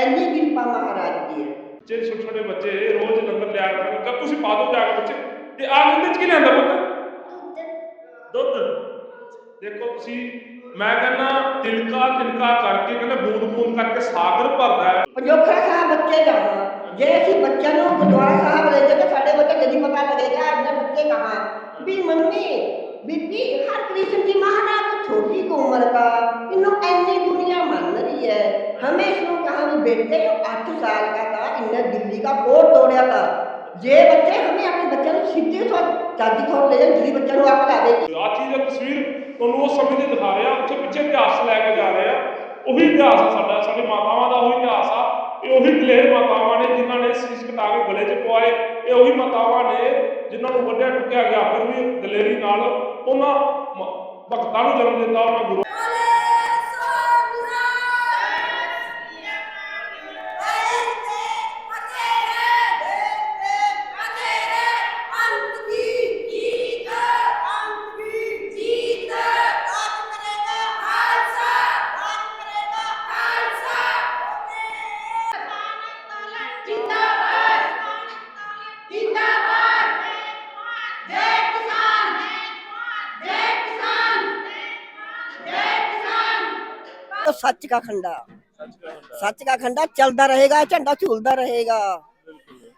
ਐਨੀ ਕਿਰਪਾ ਮਹਾਰਾਜ ਦੀ ਹੈ। ਜੇ ਛੋਟੇ ਛੋਟੇ ਬੱਚੇ ਰੋਜ਼ ਲੰਗਰ ਲਿਆ ਕਰਨ ਤਾਂ ਤੁਸੀਂ ਪਾ ਦੋ ਜਾ ਕੇ ਬੱਚੇ। ਤੇ ਆ ਲੰਗਰ ਚ ਕੀ ਲੈਂਦਾ ਪੁੱਤ? ਦੁੱਧ। ਦੇਖੋ ਤੁਸੀਂ ਮੈਂ ਕਹਿੰਦਾ ਤਿਲਕਾ ਤਿਲਕਾ ਕਰਕੇ ਕਹਿੰਦਾ ਬੂੰਦ ਬੂੰਦ ਕਰਕੇ ਸਾਗਰ ਭਰਦਾ ਹੈ। ਪੰਜੋਖਰਾ ਸਾਹਿਬ ਬੱਚੇ ਦਾ ਜੇ ਅਸੀਂ ਬੱਚਿਆਂ ਨੂੰ ਗੁਰਦੁਆਰਾ ਸਾਹਿਬ ਲੈ ਜਾਈਏ ਸਾਡੇ ਬੱਚੇ ਜਦੀ ਪਤਾ ਲੱਗੇਗਾ ਆਪਣੇ ਬੱਚੇ ਕਹਾਂ ਵੀ ਮੰਮੀ ਬੀਬੀ ਹਰ ਕ੍ਰਿਸ਼ਨ ਜੀ ਮਹਾਰਾਜ ਛੋਟੀ ਉਮਰ ਦਾ ਇਹਨੂੰ ਐਨੀ ਦੁਨੀਆ ਮੰਨ दुनिया मान रही है हमें इसको कहा भी बेटे को आठ साल का था इन्हें दिल्ली का कोड तोड़ा था जे बच्चे हमें अपने बच्चों को सीधे सौ चाची थोड़ ले जाए जिस बच्चों को आप लावेगी ਆ ਚੀਜ਼ ਦੀ ਤਸਵੀਰ ਤੁਹਾਨੂੰ ਉਸ ਸਮੇਂ ਦੀ ਦਿਖਾ ਰਿਹਾ ਉੱਥੇ ਪਿੱਛੇ ਇਤਿਹਾਸ ਲੈ ਕੇ ਜਾ ਰਹੇ ਆ ਉਹੀ ਇਤਿਹਾਸ ਆ ਸਾਡਾ ਸਾਡੀ ਮਾਤਾਵਾਂ ਦਾ ਉਹੀ ਇਤਿਹਾਸ ਆ ਇਹ ਉਹੀ ਦਲੇਰ ਮਾਤਾਵਾਂ ਨੇ ਜਿਨ੍ਹਾਂ ਨੇ ਸੀਸ ਕਟਾ ਕੇ ਗਲੇ 'ਚ ਪਵਾਏ ਇਹ ਉਹੀ ਮਾਤਾਵਾਂ ਨੇ ਜਿਨ੍ਹਾਂ ਨੂੰ ਵੱਡਿਆ ਟੁੱਕਿਆ ਗਿਆ ਫਿਰ ਵੀ ਦਲੇਰੀ ਨਾਲ ਉਹਨਾਂ ਮ- ਭਗਤਾਂ ਨੂੰ ਜਨਮ ਦਿੱਤਾ ਉਹਨਾਂ ਗੁਰੂ सच का खंडा सच का खंडा चलता रहेगा झंडा झूलता रहेगा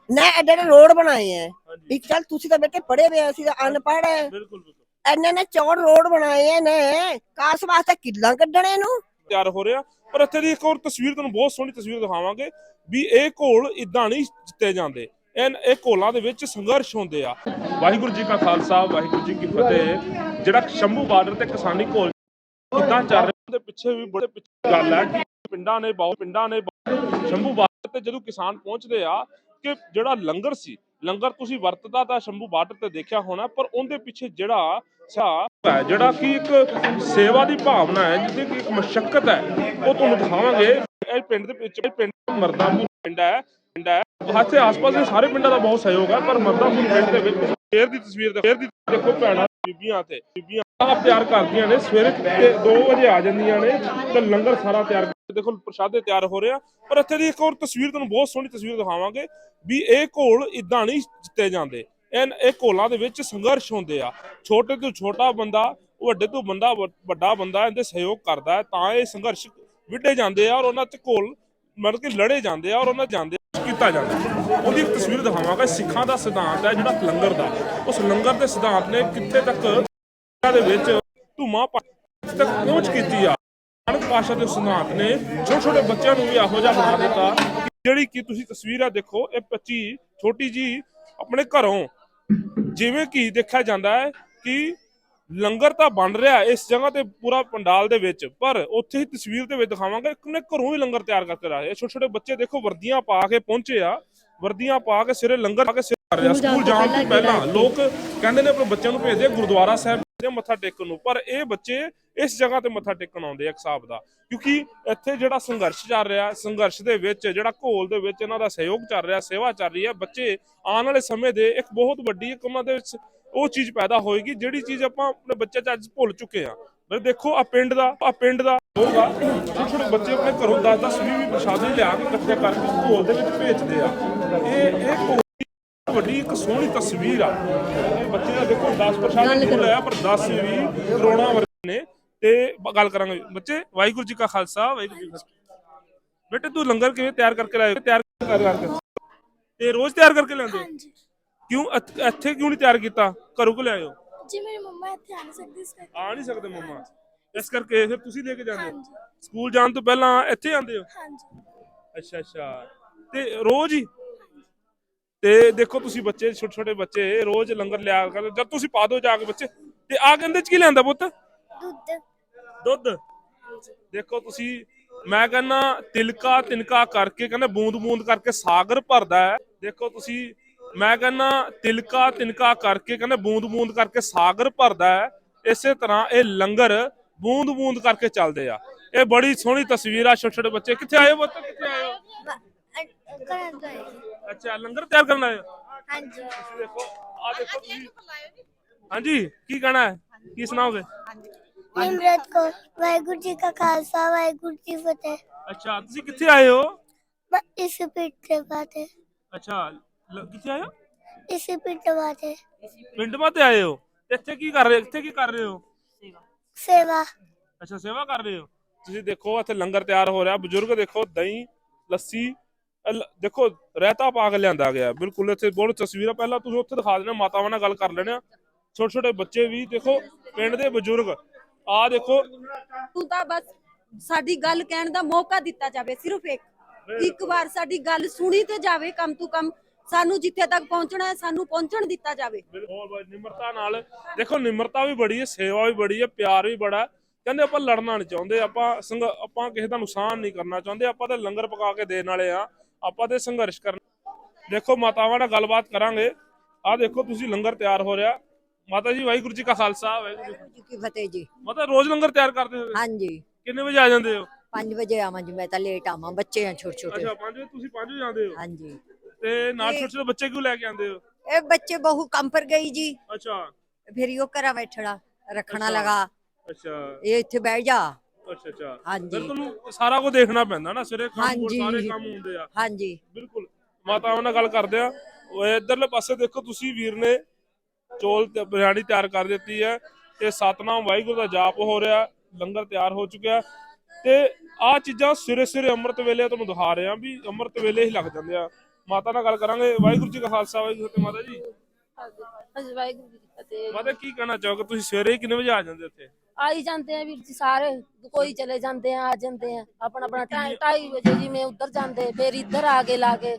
ਨਾ ਐਡੇ ਐਡੇ ਰੋਡ ਬਣਾਏ ਐ ਵੀ ਚੱਲ ਤੁਸੀਂ ਤਾਂ ਬੇਟੇ ਪੜ੍ਹੇ ਹੋਏ ਆ, ਅਸੀਂ ਤਾਂ ਅਨਪੜ੍ਹ ਐ ਬਿਲਕੁਲ ਬਿਲਕੁਲ ਐਨੇ ਨੇ ਚੌੜ ਰੋਡ ਬਣਾਏ ਐ ਨੇ ਕਾਸ ਵਾਸਤੇ ਕਿੱਲਾਂ ਕੱਢਣੇ ਨੂੰ ਤਿਆਰ ਹੋ ਰਿਹਾ ਪਰ ਇੱਥੇ ਦੀ ਇੱਕ ਹੋਰ ਤਸਵੀਰ ਤੁਹਾਨੂੰ ਬਹੁਤ ਸੋਹਣੀ ਤਸਵੀਰ ਦਿਖਾਵਾਂਗੇ ਵੀ ਇਹ ਘੋਲ ਇਦਾਂ ਨਹੀਂ ਜਿੱਤੇ ਜਾਂਦੇ ਇਹ ਇਹ ਘੋਲਾਂ ਦੇ ਵਿੱਚ ਸੰਘਰਸ਼ ਹੁੰਦੇ ਆ ਵਾਹਿਗੁਰੂ ਜੀ ਕਾ ਖਾਲਸਾ ਵਾਹਿਗੁਰੂ ਜੀ ਕੀ ਫਤਿਹ ਜਿਹੜਾ ਸ਼ੰਭੂ ਬਾਰਡਰ ਤੇ ਕਿਸਾਨੀ ਘੋਲ ਕਿੱਦਾਂ ਚੱਲ ਰਿਹਾ ਪਿੱਛੇ ਵੀ ਬੜੇ ਗੱਲ ਹੈ ਕਿ ਪਿੰਡਾਂ ਨੇ ਬਹੁਤ ਪਿੰਡਾਂ ਨੇ ਸ਼ੰਭੂ ਬਾਰਡਰ ਤੇ ਜਦੋਂ ਕਿਸਾਨ ਪਹੁੰਚਦੇ ਆ ਕਿ ਜਿਹੜਾ ਲੰਗਰ ਸੀ, ਲੰਗਰ ਤੁਸੀਂ ਵਰਤਦਾ ਤਾਂ ਸ਼ੰਭੂ ਬਾਰਡਰ ਤੇ ਦੇਖਿਆ ਹੋਣਾ, ਪਰ ਉਹਦੇ ਪਿੱਛੇ ਜਿਹੜਾ ਹੈ, ਜਿਹੜਾ ਕਿ ਇੱਕ ਸੇਵਾ ਦੀ ਭਾਵਨਾ ਹੈ ਜਿਹਦੀ ਕਿ ਇੱਕ ਮਸ਼ਕਤ ਹੈ, ਉਹ ਤੁਹਾਨੂੰ ਦਿਖਾਵਾਂਗੇ। ਇਹ ਪਿੰਡ ਦੇ ਵਿੱਚ ਪਿੰਡ ਮਰਦਾਪੁਰ ਪਿੰਡ ਹੈ ਪਿੰਡ ਹੈ। ਇੱਥੇ ਆਸ-ਪਾਸ ਦੇ ਸਾਰੇ ਪਿੰਡਾਂ ਦਾ ਬਹੁਤ ਸਹਿਯੋਗ ਹੈ, ਪਰ ਮਰਦਾਪੁਰ ਪਿੰਡ ਦੇ ਵਿੱਚ ਫੇਰ ਦੀ ਤਸਵੀਰ ਫੇਰ ਦੀ ਦੇਖੋ ਭੈਣਾਂ, ਬੀਬੀਆਂ ਤੇ, ਬੀਬੀਆਂ ਆਪ ਤਿਆਰ ਕਰਦੀਆਂ ਨੇ, ਸਵੇਰੇ 2 ਵਜੇ ਆ ਜਾਂਦੀਆਂ ਨੇ ਤੇ ਲੰਗਰ ਸਾਰਾ ਤਿਆਰ ਦੇਖੋ, ਪ੍ਰਸ਼ਾਦੇ ਤਿਆਰ ਹੋ ਰਿਹਾ ਪਰ ਇੱਥੇ ਦੀ ਇੱਕ ਹੋਰ ਤਸਵੀਰ, ਤੁਹਾਨੂੰ ਬਹੁਤ ਸੋਹਣੀ ਤਸਵੀਰ ਦਿਖਾਵਾਂਗੇ ਵੀ ਇਹ ਘੋਲ ਇਦਾਂ ਨਹੀਂ ਜਿੱਤੇ ਜਾਂਦੇ। ਇਹ ਇਹ ਘੋਲਾਂ ਦੇ ਵਿੱਚ ਸੰਘਰਸ਼ ਹੁੰਦੇ ਆ। ਛੋਟੇ ਤੋਂ ਛੋਟਾ ਬੰਦਾ, ਵੱਡੇ ਤੋਂ ਬੰਦਾ ਵੱਡਾ ਬੰਦਾ ਇਹਦੇ ਸਹਿਯੋਗ ਕਰਦਾ ਹੈ, ਤਾਂ ਇਹ ਸੰਘਰਸ਼ ਵਿੱਢੇ ਜਾਂਦੇ ਆ ਔਰ ਉਹਨਾਂ ਤੇ ਘੋਲ ਮਤਲਬ ਕਿ ਲੜੇ ਜਾਂਦੇ ਆ ਔਰ ਉਹਨਾਂ ਜਾਂਦੇ ਕੀਤਾ ਜਾਂਦਾ ਉਹਦੀ ਇੱਕ ਤਸਵੀਰ ਦਿਖਾਵਾਂਗਾ, ਸਿੱਖਾਂ ਦਾ ਸਿਧਾਂਤ ਹੈ ਜਿਹੜਾ ਲੰਗਰ ਦਾ। ਉਸ ਲੰਗਰ ਦੇ ਸਿਧਾਂਤ ਨੇ ਕਿੱਥੇ ਤੱਕ ਦੇ ਵਿੱਚ ਧੂਮਾ ਤੱਕ ਪਹੁੰਚ ਕੀਤੀ ਆ। ਨਾਨਕ ਪਾਸ਼ਾ ਦੇ ਸਿਧਾਂਤ ਨੇ ਛੋਟੇ ਛੋਟੇ ਬੱਚਿਆਂ ਨੂੰ ਵੀ ਇਹੋ ਜਿਹਾ ਬਣਾ ਦਿੱਤਾ ਜਿਹੜੀ ਕਿ ਤੁਸੀਂ ਤਸਵੀਰ ਦੇਖੋ ਇਹ ਬੱਚੀ ਛੋਟੀ ਜੀ ਆਪਣੇ ਘਰੋਂ ਜਿਵੇਂ ਕਿ ਦੇਖਿਆ ਜਾਂਦਾ ਹੈ ਕਿ ਲੰਗਰ ਤਾਂ ਬਣ ਰਿਹਾ ਇਸ ਜਗ੍ਹਾ ਤੇ ਪੂਰਾ ਪੰਡਾਲ ਦੇ ਵਿੱਚ ਪਰ ਉੱਥੇ ਹੀ ਤਸਵੀਰ ਦੇ ਵਿੱਚ ਦਿਖਾਵਾਂਗੇ ਇੱਕ ਨੇ ਘਰੋਂ ਹੀ ਲੰਗਰ ਤਿਆਰ ਕਰਕੇ ਲਾਇਆ ਛੋਟੇ ਛੋਟੇ ਬੱਚੇ ਦੇਖੋ ਵਰਦੀਆਂ ਪਾ ਕੇ ਪਹੁੰਚੇ ਆ। ਵਰਦੀਆਂ ਪਾ ਕੇ ਸਿਰੇ ਲੰਗਰ ਪਾ ਕੇ ਸਿਰ ਕਰ ਰਿਹਾ ਸਕੂਲ ਜਾਣ ਤੋਂ ਪਹਿਲਾਂ ਲੋਕ ਕਹਿੰਦੇ ਨੇ ਆਪਣੇ ਬੱਚਿਆਂ ਨੂੰ ਭੇਜਦੇ ਗੁਰਦੁਆਰਾ ਸਾਹਿਬ। ਭੇਜਦੇ ਮੱਥਾ ਟੇਕਣ ਨੂੰ। ਪਰ ਇਹ ਬੱਚੇ ਇਸ ਜਗ੍ਹਾ ਤੇ ਮੱਥਾ ਟੇਕਣ ਆਉਂਦੇ ਆ ਹਿਸਾਬ ਦਾ। ਕਿਉਂਕਿ ਇੱਥੇ ਜਿਹੜਾ ਸੰਘਰਸ਼ ਚੱਲ ਰਿਹਾ, ਸੰਘਰਸ਼ ਦੇ ਵਿੱਚ ਜਿਹੜਾ ਘੋਲ ਦੇ ਵਿੱਚ ਇਹਨਾਂ ਦਾ ਸਹਿਯੋਗ ਚੱਲ ਰਿਹਾ, ਸੇਵਾ ਚੱਲ ਰਹੀ ਹੈ, ਬੱਚੇ ਆਉਣ ਵਾਲੇ ਸਮੇਂ ਦੇ ਇੱਕ ਬਹੁਤ ਵੱਡੀ ਇੱਕ ਉਹਨਾਂ ਦੇ ਵਿੱਚ ਉਹ ਚੀਜ਼ ਪੈਦਾ ਹੋਏਗੀ, ਜਿਹੜੀ ਚੀਜ਼ ਆਪਾਂ ਆਪਣੇ ਬੱਚੇ ਚ ਅੱਜ ਭੁੱਲ ਚੁੱਕੇ ਆ ਪਰ ਦੇਖੋ ਆ ਪਿੰਡ ਦਾ ਆ ਪਿੰਡ ਦਾ ਹੋਊਗਾ। ਛੋਟੇ ਛੋਟੇ ਬੱਚੇ ਆਪਣੇ ਘਰੋਂ 10 10 20 20 ਪ੍ਰਸ਼ਾਦੇ ਲਿਆ ਕੇ ਇਕੱਠੇ ਕਰਕੇ ਘੋਲ ਦੇ ਵਿੱਚ ਭੇਜਦੇ ਆ। ਇਹ ਇਹ ਵੱਡੀ ਇੱਕ ਸੋਹਣੀ ਤਸਵੀਰ ਆ। ਇਹ ਬੱਚੇ ਦਾ ਦੇਖੋ 10 ਪ੍ਰਸ਼ਾਦੇ ਨਹੀਂ ਲਿਆ ਪਰ 10 ਵੀ ਕਰੋੜਾਂ ਵਰਗੇ ਨੇ। ਤੇ ਗੱਲ ਕਰਾਂਗੇ। ਬੱਚੇ ਵਾਹਿਗੁਰੂ ਜੀ ਕਾ ਖਾਲਸਾ ਵਾਹਿਗੁਰੂ ਜੀ ਕੀ ਫਤਿਹ। ਬੇਟੇ ਤੂੰ ਲੰਗਰ ਕਿਵੇਂ ਤਿਆਰ ਕਰਕੇ ਲਾਇਆ ਤਿਆਰ ਕਰ ਕਰਕੇ ਤੇ ਰੋਜ਼ ਤਿਆਰ ਕਰਕੇ ਹੋ? ਹਾਂਜੀ। ਕਿਉਂ ਇੱਥ- ਇੱਥੇ ਕਿਉਂ ਨਹੀਂ ਤਿਆਰ ਕੀਤਾ? ਘਰੋਂ ਕਿ ਲਿਆਇਓ ਜੀ ਮੇਰੀ ਮੰਮਾ ਇੱਥੇ ਆ ਨਹੀਂ ਸਕਦੀ ਇਸ ਕਰਕੇ। ਆ ਨਹੀਂ ਸਕਦੇ ਮੰਮਾ। ਇਸ ਕਰਕੇ ਫਿਰ ਤੁਸੀਂ ਲੈ ਕੇ ਜਾਂਦੇ ਹੋ? ਹਾਂਜੀ। ਸਕੂਲ ਜਾਣ ਤੋਂ ਪਹਿਲਾਂ ਇੱਥੇ ਆਉਂਦੇ ਹੋ? ਹਾਂਜੀ। ਅੱਛਾ ਅੱਛਾ। ਤੇ ਰੋਜ਼ ਹੀ? ਤੇ ਦੇਖੋ ਤੁਸੀਂ ਬੱਚੇ ਛੋਟੇ ਛੋਟੇ ਬੱਚੇ ਰੋਜ਼ ਲੰਗਰ ਲਿਆ ਕਰ ਜਦ ਤੁਸੀਂ ਪਾ ਦਿਓ ਜਾ ਕੇ ਬੱਚੇ ਤੇ ਆ ਕਹਿੰਦੇ ਚ ਕੀ ਲੈਂਦਾ ਪੁੱਤ? ਦੁੱਧ। ਦੁੱਧ? ਦੇਖੋ ਤੁਸੀਂ ਮੈਂ ਕਹਿੰਦਾ ਤਿਲਕਾ ਤਿਨਕਾ ਕਰਕੇ ਕਹਿੰਦਾ ਬੂੰਦ ਬੂੰਦ ਕਰਕੇ ਸਾਗਰ ਭਰਦਾ ਹੈ। ਦੇਖੋ ਤੁਸੀਂ ਮੈਂ ਕਹਿੰਦਾ ਤਿਲਕਾ ਤਿਨਕਾ ਕਰਕੇ ਕਹਿੰਦਾ ਬੂੰਦ ਬੂੰਦ ਕਰਕੇ ਸਾਗਰ ਭਰਦਾ ਹੈ। ਇਸੇ ਤਰ੍ਹਾਂ ਇਹ ਲੰਗਰ ਬੂੰਦ ਬੂੰਦ ਕਰਕੇ ਚੱਲਦੇ ਆ। ਇਹ ਬੜੀ ਸੋਹਣੀ ਤਸਵੀਰ ਆ ਛੋਟੇ ਛੋਟੇ ਬੱਚੇ। ਕਿੱਥੇ ਆਏ ਹੋ ਪੁੱਤ? ਕਿੱਥੇ ਆਏ ਹੈ? ਅੱਛਾ ਲੰਗਰ ਤਿਆਰ ਕਰਨ ਆਏ ਹੋ ਹਾਂਜੀ ਤੁਸੀਂ ਦੇਖੋ ਆ ਦੇਖੋ ਤੁਸੀਂ ਹਾਂਜੀ ਕੀ ਕਹਿਣਾ ਹੈ ਕੀ ਸੁਣਾਓਗੇ ਨਿਮਰਤ ਕੋ ਵਾਹਿਗੁਰੂ ਜੀ ਕਾ ਖਾਲਸਾ ਵਾਹਿਗੁਰੂ ਜੀ ਕੀ ਫਤਿਹ ਅੱਛਾ ਤੁਸੀਂ ਕਿੱਥੇ ਆਏ ਹੋ ਮੈਂ ਇਸ ਪਿੰਡ ਦੇ ਬਾਤੇ ਅੱਛਾ ਲ- ਕਿੱਥੇ ਆਏ ਹੋ ਇਸ ਪਿੰਡ ਬਾਤੇ ਪਿੰਡ ਮਾ ਤੇ ਆਏ ਹੋ ਤੇ ਇੱਥੇ ਕੀ ਕਰ ਰਹੇ ਇੱਥੇ ਕੀ ਕਰ ਰਹੇ ਹੋ ਸੇਵਾ ਅੱਛਾ ਸੇਵਾ ਕਰ ਰਹੇ ਹੋ ਤੁਸੀਂ ਦੇਖੋ ਇੱਥੇ ਲੰਗਰ ਤਿਆਰ ਹੋ ਰਿਹਾ ਬਜ਼ੁਰਗ ਦੇਖੋ ਦਹੀਂ ਲੱਸੀ ਇਹ ਲ- ਦੇਖੋ ਰਹਿਤਾ ਪਾ ਕੇ ਲਿਆਂਦਾ ਗਿਆ। ਬਿਲਕੁਲ ਇੱਥੇ ਬਹੁਤ ਤਸਵੀਰਾਂ ਪਹਿਲਾਂ ਤੁਸੀਂ ਉੱਥੇ ਦਿਖਾ ਦੇਣਾ ਮਾਤਾਵਾਂ ਨਾਲ ਗੱਲ ਕਰ ਲੈਣਾ ਛੋਟੇ ਛੋਟੇ ਬੱਚੇ ਵੀ ਦੇਖੋ ਪਿੰਡ ਦੇ ਬਜ਼ੁਰਗ। ਆ ਦੇਖੋ। ਤੂੰ ਤਾਂ ਬਸ ਸਾਡੀ ਗੱਲ ਕਹਿਣ ਦਾ ਮੌਕਾ ਦਿੱਤਾ ਜਾਵੇ ਸਿਰਫ ਇੱਕ। ਇੱਕ ਵਾਰ ਸਾਡੀ ਗੱਲ ਸੁਣੀ ਤੇ ਜਾਵੇ ਕਮ ਤੋਂ ਕਮ ਸਾਨੂੰ ਜਿੱਥੇ ਤੱਕ ਪਹੁੰਚਣਾ ਹੈ ਸਾਨੂੰ ਪਹੁੰਚਣ ਦਿੱਤਾ ਜਾਵੇ। ਬਿਲਕੁਲ। ਬਾਈ, ਨਿਮਰਤਾ ਨਾਲ। ਦੇਖੋ ਨਿਮਰਤਾ ਵੀ ਬੜੀ ਹੈ ਸੇਵਾ ਵੀ ਬੜੀ ਹੈ ਪਿਆਰ ਵੀ ਬੜਾ। ਕਹਿੰਦੇ ਆਪਾਂ ਲੜਨਾ ਨਹੀਂ ਚਾਹੁੰਦੇ ਆਪਾਂ ਸੰਘ ਆਪਾਂ ਕਿਸੇ ਦਾ ਨੁਕਸਾਨ ਨਹੀਂ ਕਰਨਾ ਚਾਹੁੰਦੇ ਆਪਾਂ ਤਾਂ ਲੰਗਰ ਪਕਾ ਕੇ ਦੇਣ ਵਾਲੇ ਆ ਆਪਾਂ ਤੇ ਸੰਘਰਸ਼ ਕਰਨਾ। ਦੇਖੋ ਮਾਤਾਵਾਂ ਨਾਲ ਗੱਲਬਾਤ ਕਰਾਂਗੇ। ਆ ਦੇਖੋ ਤੁਸੀਂ ਲੰਗਰ ਤਿਆਰ ਹੋ ਰਿਹਾ। ਮਾਤਾ ਜੀ ਵਾਹਿਗੁਰੂ ਜੀ ਕਾ ਖਾਲਸਾ ਵਾਹਿਗੁਰੂ ਜੀ ਕੀ ਫਤਿਹ ਜੀ। ਮਾਤਾ ਰੋਜ਼ ਲੰਗਰ ਤਿਆਰ ਕਰਦੇ ਹੋ? ਹਾਂਜੀ। ਕਿੰਨੇ ਵਜੇ ਆ ਜਾਂਦੇ ਹੋ? 5 ਵਜੇ ਆਵਾਂ ਜੀ ਮੈਂ ਤਾਂ ਲੇਟ ਆਵਾਂ ਬੱਚੇ ਆ ਛੋਟੇ ਛੋਟੇ। ਅੱਛਾ 5 ਵਜੇ ਤੁਸੀਂ 5 ਵਜੇ ਆਉਂਦੇ ਹੋ? ਹਾਂਜੀ। ਤੇ ਨਾਲ ਛੋਟੇ ਛੋਟੇ ਬੱਚੇ ਕਿਉਂ ਲੈ ਕੇ ਆਉਂਦੇ ਹੋ? ਇਹ ਬੱਚੇ ਬਹੂ ਕੰਮ ਪਰ ਗਈ ਜੀ। ਅੱਛਾ। ਫਿਰ ਉਹ ਘਰਾਂ ਬੈਠਣਾ ਰੱਖਣਾ। ਲਗਾ। ਅੱਛਾ। ਇਹ ਇੱਥੇ ਬਹਿ ਜਾ। ਅੱਛਾ ਅੱਛਾ ਹਾਂਜੀ। ਫਿਰ ਤੁਹਾਨੂੰ ਸਾਰਾ ਕੁਝ ਦੇਖਣਾ ਪੈਂਦਾ ਨਾ ਸਿਰੇ ਕੰਮ ਹਾਂਜੀ। ਸਾਰੇ ਕੰਮ ਹੁੰਦੇ ਆ। ਹਾਂਜੀ। ਬਿਲਕੁਲ। ਮਾਤਾਵਾਂ ਨਾਲ ਗੱਲ ਕਰਦੇ ਆ। ਉਹ ਇਧਰਲੇ ਪਾਸੇ ਦੇਖੋ ਤੁਸੀਂ ਵੀਰ ਨੇ ਚੋਲ ਤੇ ਬਿਰਿਆਨੀ ਤਿਆਰ ਕਰ ਦਿੱਤੀ ਹੈ ਤੇ ਸਤਨਾਮ ਵਾਹਿਗੁਰੂ ਦਾ ਜਾਪ ਹੋ ਰਿਹਾ ਲੰਗਰ ਤਿਆਰ ਹੋ ਚੁੱਕਿਆ। ਤੇ ਆ ਚੀਜ਼ਾਂ ਸਵੇਰੇ ਸਵੇਰੇ ਅੰਮ੍ਰਿਤ ਵੇਲੇ ਤੁਹਾਨੂੰ ਦਿਖਾ ਰਹੇ ਆ ਵੀ ਅੰਮ੍ਰਿਤ ਵੇਲੇ ਹੀ ਲੱਗ ਜਾਂਦੇ ਆ। ਮਾਤਾ ਨਾਲ ਗੱਲ ਕਰਾਂਗੇ। ਵਾਹਿਗੁਰੂ ਜੀ ਕਾ ਖਾਲਸਾ ਵਾਹਿਗੁਰੂ ਜੀ ਕੀ ਫਤਿਹ ਮਾਤਾ ਜੀ। ਹਾਂਜੀ ਵਾਹਿਗੁਰੂ ਜੀ ਫਤਿਹ। ਮਾਤਾ ਕੀ ਕਹਿਣਾ ਚਾਹੋਗੇ? ਤੁਸੀਂ ਸਵੇਰੇ ਹੀ ਕਿੰਨੇ ਵਜੇ ਆ ਜਾਂਦੇ ਉੱਥੇ ਆਈ ਜਾਂਦੇ ਆ ਵੀਰ ਜੀ ਸਾਰੇ ਕੋਈ ਚਲੇ ਜਾਂਦੇ ਆ ਆ ਜਾਂਦੇ ਆ। ਆਪਣਾ ਆਪਣਾ ਢਾਈ ਢਾਈ ਵਜੇ ਜਿਵੇਂ ਉੱਧਰ ਜਾਂਦੇ ਫਿਰ ਇੱਧਰ ਆ ਕੇ ਲਾ ਕੇ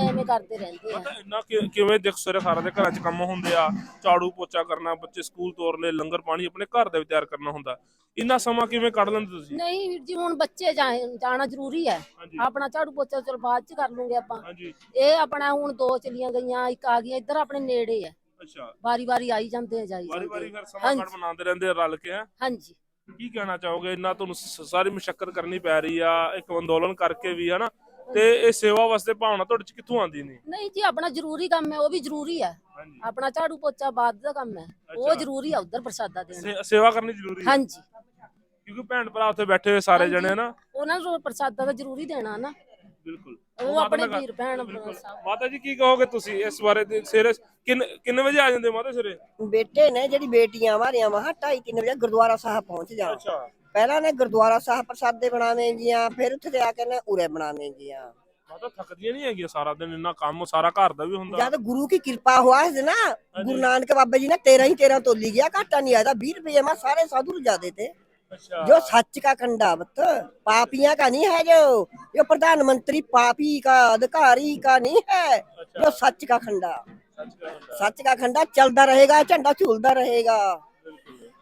ਐਵੇਂ ਕਰਦੇ ਰਹਿੰਦੇ ਆ। ਪਤਾ ਇੰਨਾ ਕਿ- ਕਿਵੇਂ ਦੇਖ ਸਵੇਰੇ ਸਾਰਿਆਂ ਦੇ ਘਰਾਂ 'ਚ ਕੰਮ ਹੁੰਦੇ ਆ ਝਾੜੂ ਪੋਚਾ ਕਰਨਾ ਬੱਚੇ ਸਕੂਲ ਤੋਰਨੇ ਲੰਗਰ ਪਾਣੀ ਆਪਣੇ ਘਰ ਦਾ ਵੀ ਤਿਆਰ ਕਰਨਾ ਹੁੰਦਾ। ਇੰਨਾ ਸਮਾਂ ਕਿਵੇਂ ਕੱਢ ਲੈਂਦੇ ਤੁਸੀਂ? ਨਹੀਂ ਵੀਰ ਜੀ ਹੁਣ ਬੱਚੇ ਜਾਣਾ ਜ਼ਰੂਰੀ ਹੈ। ਹਾਂਜੀ। ਆਪਣਾ ਝਾੜੂ ਪੋਚਾ ਚਲ ਬਾਅਦ ਚ ਕਰ ਲੂਗੇ ਆਪਾਂ। ਹਾਂਜੀ। ਇਹ ਆਪਣਾ ਹੁਣ ਦੋ ਚਲੀਆਂ ਗਈਆਂ ਇੱਕ ਆ ਗਈਆਂ ਇੱਧਰ ਆਪਣੇ ਨੇੜੇ ਆ ਅੱਛਾ। ਵਾਰੀ ਵਾਰੀ ਆਈ ਜਾਂਦੇ ਆ ਜਾਈ ਵਾਰੀ ਜਾਂਦੇ ਵਾਰੀ ਆ। ਫਿਰ ਸਮਾਂ ਹਾਂਜੀ। ਬਣਾਉਂਦੇ ਰਹਿੰਦੇ ਆ ਰਲ ਕੇ ਹੈਂ। ਹਾਂਜੀ। ਕੀ ਕਹਿਣਾ ਚਾਹੋਗੇ? ਇੰਨਾ ਤੁਹਾਨੂੰ ਸ- ਸਾਰੀ ਮੁਸ਼ਕਲ ਕਰਨੀ ਪੈ ਰਹੀ ਆ ਇੱਕ ਅੰਦੋਲਨ ਕਰਕੇ ਵੀ ਹਨਾ? ਤੇ ਇਹ ਸੇਵਾ ਵਾਸਤੇ ਭਾਵਨਾ ਤੁਹਾਡੇ 'ਚ ਕਿੱਥੋਂ ਆਉਂਦੀ ਨਹੀਂ ਨਹੀਂ ਜੀ ਆਪਣਾ ਜ਼ਰੂਰੀ ਕੰਮ ਹੈ ਉਹ ਵੀ ਜ਼ਰੂਰੀ ਹੈ। ਹਾਂਜੀ। ਆਪਣਾ ਝਾੜੂ ਪੋਚਾ ਬਾਅਦ ਦਾ ਕੰਮ ਹੈ ਉਹ ਅੱਛਾ। ਜ਼ਰੂਰੀ ਆ ਉੱਧਰ ਪ੍ਰਸ਼ਾਦਾ ਦੇਣਾ। ਸੇ- ਸੇਵਾ ਕਰਨੀ ਜ਼ਰੂਰੀ ਹੈ? ਹਾਂਜੀ। ਕਿਉਂਕਿ ਭੈਣ ਭਰਾ ਉੱਥੇ ਬੈਠੇ ਹੋਏ ਸਾਰੇ ਜਣੇ ਨਾ ਉਹਨਾਂ ਨੂੰ ਪ੍ਰਸ਼ਾਦਾ ਤਾਂ ਜ਼ਰੂਰੀ ਦੇਣਾ ਨਾ। ਮਾਤਾ ਜੀ ਕੀ ਕਹੋਗੇ ਤੁਸੀਂ ਇਸ ਬਾਰੇ ਦੇ ਸਿਰੇ ਕਿੰਨੇ ਵਜੇ ਆ ਜਾਂਦੇ ਮਾਤਾ ਸਿਰੇ ਬੇਟੇ ਨੇ ਜਿਹੜੀ ਬੇਟੀਆਂ ਵਾਰੀਆਂ ਵਾਂ ਢਾਈ ਤਿੰਨ ਵਜੇ? ਗੁਰਦੁਆਰਾ ਸਾਹਿਬ ਪਹੁੰਚ ਜਾਣਾ ਪਹਿਲਾਂ ਨੇ ਗੁਰਦੁਆਰਾ ਸਾਹਿਬ ਪ੍ਰਸਾਦੇ ਬਣਾਵੇਂਗੀਆਂ ਫਿਰ ਉੱਥੇ ਜਾ ਕੇ ਨੇ ਉਰੇ ਬਣਾਵੇਂਗੀਆਂ ਮਾਤਾ ਥੱਕਦੀਆਂ ਨਹੀਂ ਹੈਗੀਆਂ ਸਾਰਾ ਦਿਨ ਇੰਨਾ ਕੰਮ ਸਾਰਾ ਘਰ ਦਾ ਵੀ ਹੁੰਦਾ। ਜਦ ਗੁਰੂ ਕੀ ਕਿਰਪਾ ਹੋਆ ਹੈ ਨਾ ਗੁਰੂ ਨਾਨਕ ਬਾਬਾ ਜੀ ਨੇ 13 ਹੀ 13 ਤੋਲੀ ਗਿਆ ਘਾਟਾ ਨਹੀਂ ਆਇਆ 20 ਰੁਪਏ ਮਾ ਸਾਰੇ ਸਾਧੂ ਰਜਾ ਦੇਤੇ जो सच का खंडावत पापियां का नहीं है जो जो प्रधानमंत्री पापी का अधिकारी का नहीं है जो सच का खंडा ਸੱਚ ਕਹਿ सच का खंडा चलता रहेगा झंडा झूलता रहेगा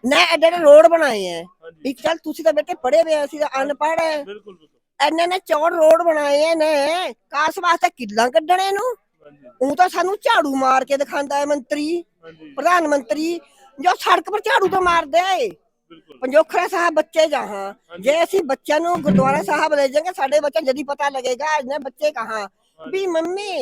ना एडे एडे रोड बनाए हैं ਹਾਂਜੀ एक चल तुसी तो बेटे पढ़े हुए हैं असि तो अनपढ़ है ਬਿਲਕੁਲ ਬਿਲਕੁਲ ਇੰਨੇ ਨੇ ਚੌੜ ਰੋਡ ਬਣਾਏ ਨੇ ਕਾਸ ਵਾਸਤੇ ਕਿੱਲਾਂ ਕੱਢਣੇ ਨੂੰ ਹਾਂਜੀ ਉਹ ਤਾਂ ਸਾਨੂੰ ਝਾੜੂ ਮਾਰ ਕੇ ਦਿਖਾਉਂਦਾ ਹੈ ਮੰਤਰੀ ਹਾਂਜੀ ਪ੍ਰਧਾਨ ਮੰਤਰੀ ਜੋ ਸੜਕ ਪਰ ਝਾੜੂ ਤੋਂ ਮਾਰਦੇ ਬਿਲਕੁਲ ਪੰਜੋਖਰਾ ਸਾਹਿਬ ਬੱਚੇ ਜਹਾਂ ਜੇ ਅਸੀਂ ਬੱਚਿਆਂ ਨੂੰ ਗੁਰਦੁਆਰਾ ਸਾਹਿਬ ਲੈ ਜਾਵਾਂਗੇ ਸਾਡੇ ਬੱਚੇ ਜਦੀ ਪਤਾ लगेगा इतने बच्चे कहाँ भी मम्मी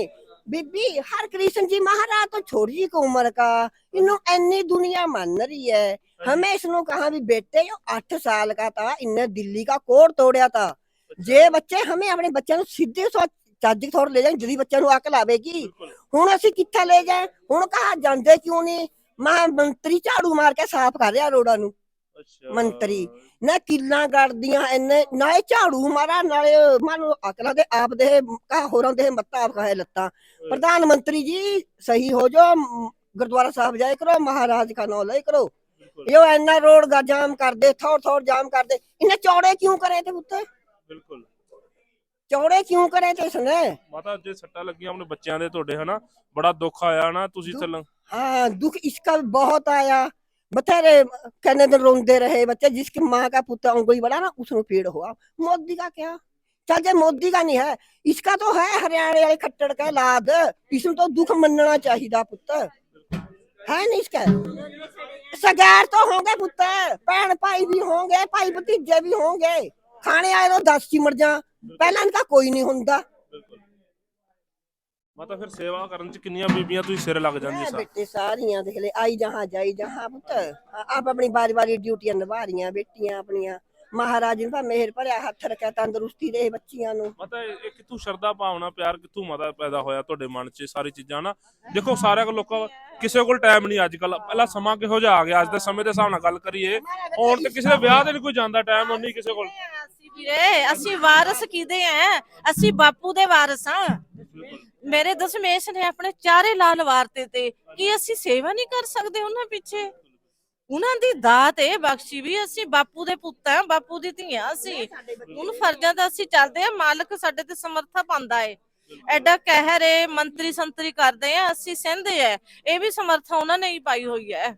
बीबी हर कृष्ण जी महाराज तो छोटी जी की उम्र का इन्हों इन्नी दुनिया मान रही है हमें इसनु कहा भी बेटे जो आठ साल का था इनने दिल्ली का कोड तोड़िया था ਜੇ ਬੱਚੇ ਹਮੇ ਆਪਣੇ ਬੱਚਿਆਂ ਨੂੰ ਸਿੱਧੇ ਸੋ ਚੱਜ ਥੋੜ ਲੈ ਜਾਣ ਜਦੀ ਬੱਚਿਆਂ ਨੂੰ ਅਕਲ ਆਵੇਗੀ ਬਿਲਕੁਲ ਹੁਣ ਅਸੀਂ ਕਿੱਥੇ ਲੈ ਜਾਏ ਹੁਣ ਕਹਾ ਜਾਂਦੇ ਕਿਉਂ ਨਹੀਂ ਮਹਾ ਮੰਤਰੀ ਝਾੜੂ ਮਾਰ ਕੇ ਸਾਫ਼ ਕਰ ਰਿਹਾ ਰੋਡਾਂ ਨੂੰ ਅੱਛਾ ਮੰਤਰੀ। ਨਾ ਕਿੱਲਾਂ ਗੜਦੀਆਂ ਇੰਨੇ ਨਾ ਇਹ ਝਾੜੂ ਮਾਰਾ ਨਾਲੇ ਮਾਨੂੰ ਅਕਲਾਂ ਦੇ ਆਪ ਦੇ ਕਾ ਹੋਰਾਂ ਦੇ ਮੱਤਾ ਆਪ ਕਹੇ ਲੱਤਾਂ। ਪ੍ਰਧਾਨ ਮੰਤਰੀ ਜੀ ਸਹੀ ਹੋ ਜੋ ਗੁਰਦੁਆਰਾ ਸਾਹਿਬ ਜਾਏ ਕਰੋ ਮਹਾਰਾਜ ਦਾ ਨਾਮ ਲੈ ਕਰੋ। ਇਹੋ ਇੰਨਾ ਰੋਡ ਦਾ ਜਾਮ ਕਰਦੇ ਥੋੜ ਥੋੜ ਜਾਮ ਕਰਦੇ। ਇਹਨੇ ਚੌੜੇ ਕਿਉਂ ਕਰੇ ਤੇ ਉੱਤੇ ਬਿਲਕੁਲ। ਚੌੜੇ ਕਿਉਂ ਕਰੇ ਤੇ ਇਸਨੇ ਮਾਤਾ ਜੇ ਸੱਟਾਂ ਲੱਗੀਆਂ ਆਪਣੇ ਬੱਚਿਆਂ ਦੇ ਤੁਹਾਡੇ ਹਨਾ? ਬੜਾ ਦੁੱਖ ਆਇਆ ਨਾ ਤੁਸੀਂ ਚੱਲ ਹਾਂ ਦੁੱਖ ਇਸਕਾ ਬਹੁਤ ਆਇਆ। बथेरे कहने दिन रोंदे रहे बच्चे जिसकी माँ का पुत्र अंगुली बड़ा ना उसमें पेड़ हुआ मोदी का क्या चल जे मोदी का नहीं है इसका तो है हरियाणा वाले खट्टर का लाद इसमें तो दुख मनना चाहिए पुत्र है नहीं इसका सगैर तो होंगे पुत्र भैन भाई भी होंगे भाई भतीजे भी होंगे खाने आए तो दस ही मर जा पहला इनका कोई नहीं होंगे ਮਾਤਾ ਫਿਰ ਸੇਵਾ ਕਰਨ ਚ ਕਿੰਨੀਆਂ ਬੀਬੀਆਂ ਤੁਸੀਂ ਸਿਰ ਲੱਗ ਜਾਂਦੀ ਸਾ। ਬੇਟੇ ਸਾਰੀਆਂ ਦੇਖ ਲੈ ਆਈ ਜਹਾਂ ਜਾਈ ਜਹਾਂ ਪੁੱਤ। ਆਪ ਆਪਣੀ ਬਾਰੀ ਬਾਰੀ ਡਿਊਟੀਆਂ ਨਿਭਾ ਰਹੀਆਂ ਬੇਟੀਆਂ ਆਪਣੀਆਂ। ਮਹਾਰਾਜ ਨੇ ਤਾਂ ਮਿਹਰ ਭਰਿਆ ਹੱਥ ਰੱਖਿਆ ਤੰਦਰੁਸਤੀ ਦੇ ਬੱਚੀਆਂ ਨੂੰ। ਮਾਤਾ ਇਹ ਕਿੱਥੋਂ ਸ਼ਰਧਾ ਭਾਵਨਾ ਪਿਆਰ ਕਿੱਥੋਂ ਮਾਤਾ ਪੈਦਾ ਹੋਇਆ ਤੁਹਾਡੇ ਮਨ 'ਚ ਸਾਰੀ ਚੀਜ਼ਾਂ ਨਾ? ਦੇਖੋ ਸਾਰਿਆਂ ਕੋਲ ਲੋਕਾਂ ਕਿਸੇ ਕੋਲ ਟਾਈਮ ਨਹੀਂ ਅੱਜ ਕੱਲ ਪਹਿਲਾਂ ਸਮਾਂ ਕਿਹੋ ਜਿਹਾ ਆ ਗਿਆ ਅੱਜ ਦੇ ਸਮੇਂ ਦੇ ਹਿਸਾਬ ਨਾਲ ਗੱਲ ਕਰੀਏ। ਹੁਣ ਤੇ ਕਿਸੇ ਦੇ ਵਿਆਹ ਤੇ ਨਹੀਂ ਕੋਈ ਜਾਂਦਾ ਟਾਈਮ ਨਹੀਂ ਕਿਸੇ ਕੋਲ। ਅਸੀਂ ਵੀਰੇ ਅਸੀਂ ਵਾਰਸ ਕਿਹਦੇ ਆ? ਅਸੀਂ ਬਾਪੂ ਦੇ ਵਾਰਸ ਆ ਮੇਰੇ ਦਸ਼ਮੇਸ਼ ਨੇ ਆਪਣੇ ਚਾਰੇ ਲਾਲ ਵਾਰਤੇ ਤੇ ਕੀ ਅਸੀਂ ਸੇਵਾ ਨਹੀਂ ਕਰ ਸਕਦੇ ਉਹਨਾਂ ਪਿੱਛੇ? ਉਹਨਾਂ ਦੀ ਦਾਤ ਏ ਬਖਸ਼ੀ ਵੀ ਅਸੀਂ ਬਾਪੂ ਦੇ ਪੁੱਤ ਆ ਬਾਪੂ ਦੀ ਧੀਆਂ ਅਸੀਂ। ਉਹਨ ਫਰਜ਼ਾਂ ਦਾ ਅਸੀਂ ਚੱਲਦੇ ਆ ਮਾਲਕ ਸਾਡੇ ਤੇ ਸਮਰਥਾ ਪਾਉਂਦਾ ਏ। ਐਡਾ ਕਹਿਰ ਏ ਮੰਤਰੀ ਸੰਤਰੀ ਕਰਦੇ ਆ ਅਸੀਂ ਸਹਿੰਦੇ ਆ। ਇਹ ਵੀ ਸਮਰਥਾ ਉਹਨਾਂ ਨੇ ਹੀ ਪਾਈ ਹੋਈ ਹੈ।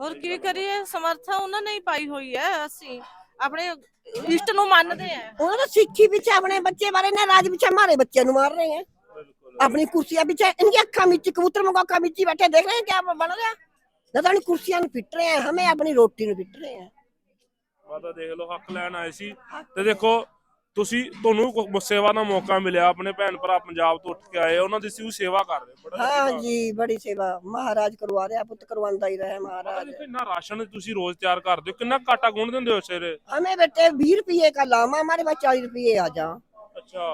ਹੋਰ ਕੀ ਕਰੀਏ ਸਮਰਥਾ ਉਹਨਾਂ ਨੇ ਹੀ ਪਾਈ ਹੋਈ ਹੈ ਅਸੀਂ। ਆਪਣੇ ਇਸ਼ਟ ਨੂੰ ਮੰਨਦੇ ਆ। ਉਹਨਾਂ ਦਾ ਸਿੱਖੀ ਵਿੱਚ ਆਪਣੇ ਬੱਚੇ ਬਾਰੇ ਨਾ ਰਾਜ ਵਿੱਚ ਮਾਰੇ ਬੱਚਿਆਂ ਨੂੰ ਮਾਰ ਰਹੇ ਆ। ਆਪਣੀ ਕੁਰਸੀਆਂ ਵਿੱਚ ਇਨਕੀ ਅੱਖਾਂ ਵਿੱਚ ਕਬੂਤਰ ਮੰਗਾ ਅੱਖਾਂ ਵਿੱਚ ਬੈਠੇ ਦੇਖ ਰਹੇ ਆ ਕੀ ਬਣ ਰਿਹਾ? ਦਦਾਣੀ ਕੁਰਸੀਆਂ ਨੂੰ ਫਿੱਟ ਰਹੇ ਆ ਹਮੇ ਆਪਣੀ ਰੋਟੀ ਨੂੰ ਫਿੱਟ ਰਹੇ ਆ। ਮਾਤਾ ਦੇਖ ਲਓ ਹੱਕ ਲੈਣ ਆਏ ਸੀ। ਤੇ ਦੇਖੋ ਤੁਸੀਂ ਤੁਹਾਨੂੰ ਕੋ- ਸੇਵਾ ਦਾ ਮੌਕਾ ਮਿਲਿਆ ਆਪਣੇ ਭੈਣ ਭਰਾ ਪੰਜਾਬ ਤੋਂ ਉੱਠ ਕੇ ਆਏ ਉਹਨਾਂ ਦੀ ਸੀ ਸੇਵਾ ਕਰ ਰਹੇ ਹੋ। ਬੜਾ हाँ ਵਧੀਆ। जी बड़ी सेवा महाराज करवा रहे हैं पुत्र करवांदा ही रहे ਮਾਤਾ महाराज ਦੇਖੋ ਇੰਨਾ ਰਾਸ਼ਨ ਤੁਸੀਂ ਰੋਜ਼ ਤਿਆਰ ਕਰਦੇ ਹੋ ਕਿੰਨਾ ਕਾਟਾ ਗੁੰਨ ਦਿੰਦੇ ਹੋ ਸਵੇਰੇ हमें बेटे बीस रुपये का लामा हमारे पास चालीस रुपये आ जा ਅੱਛਾ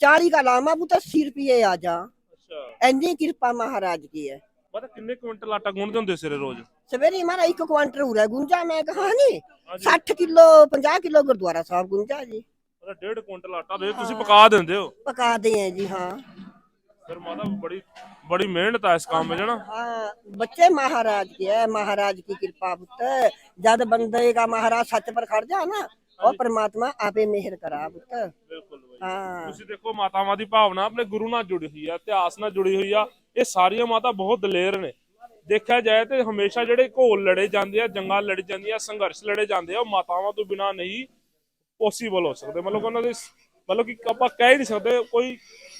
चालीस का लामा पुत्र अस्सी रुपये आ जा ਅੱਛਾ ऐनी कृपा महाराज की है ਮਾਤਾ ਕਿੰਨੇ ਕੁਇੰਟਲ ਆਟਾ ਗੁੰਨਦੇ ਹੁੰਦੇ ਸਵੇਰੇ ਰੋਜ਼ सवेरे हमारा एक क्वांटर हो रहा है गुंजा में कहा नहीं ਹਾਂਜੀ साठ किलो पंजाह किलो गुरुद्वारा साहब गुंजा जी ਮਾਤਾ ਡੇਢ ਕੁਇੰਟਲ ਆਟਾ ਦੇ ਤੁਸੀਂ ਪਕਾ ਦਿੰਦੇ ਹੋ पका दिए हैं जी हाँ ਫਿਰ ਮਾਤਾ ਬੜੀ ਬੜੀ ਮਿਹਨਤ ਆ ਇਸ ਕੰਮ ਵਿੱਚ ਨਾ हाँ बच्चे महाराज के है महाराज की कृपा पुत्र जब बंदे का महाराज सच पर खड़ जा ना और परमात्मा आपे मेहर करा पुत्र ਬਿਲਕੁਲ ਬਾਈ हाँ ਤੁਸੀਂ ਦੇਖੋ ਮਾਤਾਵਾਂ ਦੀ ਭਾਵਨਾ ਆਪਣੇ ਗੁਰੂ ਨਾਲ ਜੁੜੀ ਹੋਈ ਆ ਇਤਿਹਾਸ ਨਾਲ ਜੁੜੀ ਹੋਈ ਆ ਇਹ ਸਾਰੀਆਂ ਮਾਤਾ ਬਹੁਤ ਦਲੇਰ ਨੇ ਦੇਖਿਆ ਜਾਏ ਤੇ ਹਮੇਸ਼ਾ ਜਿਹੜੇ ਘੋਲ ਲੜੇ ਜਾਂਦੇ ਆ ਜੰਗਾਂ ਲੜੀ ਜਾਂਦੀਆਂ ਸੰਘਰਸ਼ ਲੜੇ ਜਾਂਦੇ ਆ ਉਹ ਮਾਤਾਵਾਂ ਤੋਂ ਬਿਨਾ ਨਹੀਂ ਪੋਸੀਬਲ ਹੋ ਸਕਦੇ। ਮਤਲਬ ਉਹਨਾਂ ਦੇ ਮਤਲਬ ਕਿ ਆਪਾਂ ਕਹਿ ਹੀ ਨਹੀਂ ਸਕਦੇ, ਕੋਈ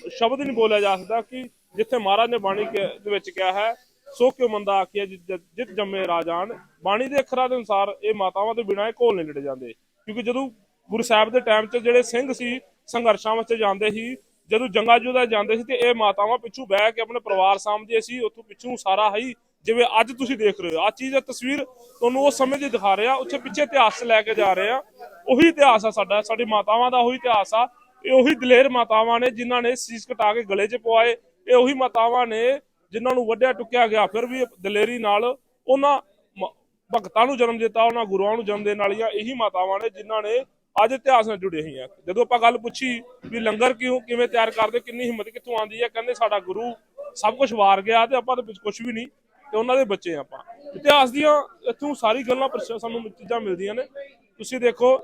ਸ਼ਬਦ ਨਹੀਂ ਬੋਲਿਆ ਜਾ ਸਕਦਾ ਕਿ ਜਿੱਥੇ ਮਹਾਰਾਜ ਨੇ ਬਾਣੀ ਦੇ ਵਿੱਚ ਕਿਹਾ ਹੈ, ਸੋ ਕਿਉ ਮੰਦਾ ਆਖਿਆ ਜਿ- ਜਿਤ ਜੰਮੇ ਰਾਜਾਨ। ਬਾਣੀ ਦੇ ਅੱਖਰਾਂ ਦੇ ਅਨੁਸਾਰ ਇਹ ਮਾਤਾਵਾਂ ਤੋਂ ਬਿਨਾਂ ਇਹ ਘੋਲ ਨਹੀਂ ਲੜੇ ਜਾਂਦੇ। ਕਿਉਂਕਿ ਜਦੋਂ ਗੁਰੂ ਸਾਹਿਬ ਦੇ ਟਾਈਮ 'ਚ ਜਿਹੜੇ ਸਿੰਘ ਸੀ, ਸੰਘਰਸ਼ਾਂ ਵਿੱਚ ਜਾਂਦੇ ਸੀ, ਜਦੋਂ ਜੰਗਾਂ ਜੁਦਾ ਜਾਂਦੇ ਸੀ ਤੇ ਇਹ ਮਾਤਾਵਾਂ ਪਿੱਛੂ ਬਹਿ ਕੇ ਆਪਣੇ ਪਰਿਵਾਰ ਸਾਂਭਦੇ ਸੀ, ਉੱਥੋਂ ਪਿੱਛੋਂ ਸਾਰਾ ਹੀ ਜਿਵੇਂ ਅੱਜ ਤੁਸੀਂ ਦੇਖ ਰਹੇ ਹੋ ਆ ਚੀਜ਼ ਦਾ ਤਸਵੀਰ ਤੁਹਾਨੂੰ ਉਸ ਸਮੇਂ ਦੀ ਦਿਖਾ ਰਿਹਾ, ਉੱਥੇ ਪਿੱਛੇ ਇਤਿਹਾਸ ਲੈ ਕੇ ਜਾ ਰਹੇ ਆ। ਉਹੀ ਇਤਿਹਾਸ ਆ ਸਾਡਾ, ਸਾਡੀ ਮਾਤਾਵਾਂ ਦਾ ਉਹੀ ਇਤਿਹਾਸ ਆ। ਇਹ ਉਹੀ ਦਲੇਰ ਮਾਤਾਵਾਂ ਨੇ ਜਿਨ੍ਹਾਂ ਨੇ ਸੀਸ ਕਟਾ ਕੇ ਗਲੇ 'ਚ ਪਵਾਏ। ਇਹ ਉਹੀ ਮਾਤਾਵਾਂ ਨੇ ਜਿਨ੍ਹਾਂ ਨੂੰ ਵੱਢਿਆ, ਟੁੱਕਿਆ ਗਿਆ, ਫਿਰ ਵੀ ਦਲੇਰੀ ਨਾਲ ਉਹਨਾਂ ਭਗਤਾਂ ਨੂੰ ਜਨਮ ਦਿੱਤਾ, ਉਹਨਾਂ ਗੁਰੂਆਂ ਨੂੰ ਜਨਮ ਦੇਣ ਵਾਲੀਆਂ ਇਹੀ ਮਾਤਾਵਾਂ ਨੇ ਜਿਨ੍ਹਾਂ ਨੇ ਅੱਜ ਇਤਿਹਾਸ ਨਾਲ ਜੁੜੇ ਹੋਈਆਂ। ਜਦੋਂ ਆਪਾਂ ਗੱਲ ਪੁੱਛੀ ਵੀ ਲੰਗਰ ਕਿਉਂ, ਕਿਵੇਂ ਤਿਆਰ ਕਰਦੇ, ਕਿੰਨੀ ਹਿੰਮਤ ਕਿੱਥੋਂ ਆਉਂਦੀ ਹੈ, ਕਹਿੰਦੇ ਸਾਡਾ ਗੁਰੂ ਸਭ ਕੁਝ ਵਾਰ ਗਿਆ ਤੇ ਆਪਾਂ ਤਾਂ ਕੁਝ ਵੀ ਨਹੀਂ। ਤੇ ਉਹਨਾਂ ਦੇ ਬੱਚੇ ਆਪਾਂ। ਇਤਿਹਾਸ ਦੀਆਂ ਇੱਥੋਂ ਸਾਰੀ ਗੱਲਾਂ ਸਾਨੂੰ ਚੀਜ਼ਾਂ ਮਿਲਦੀਆਂ ਨੇ। ਤੁਸੀਂ ਦੇਖੋ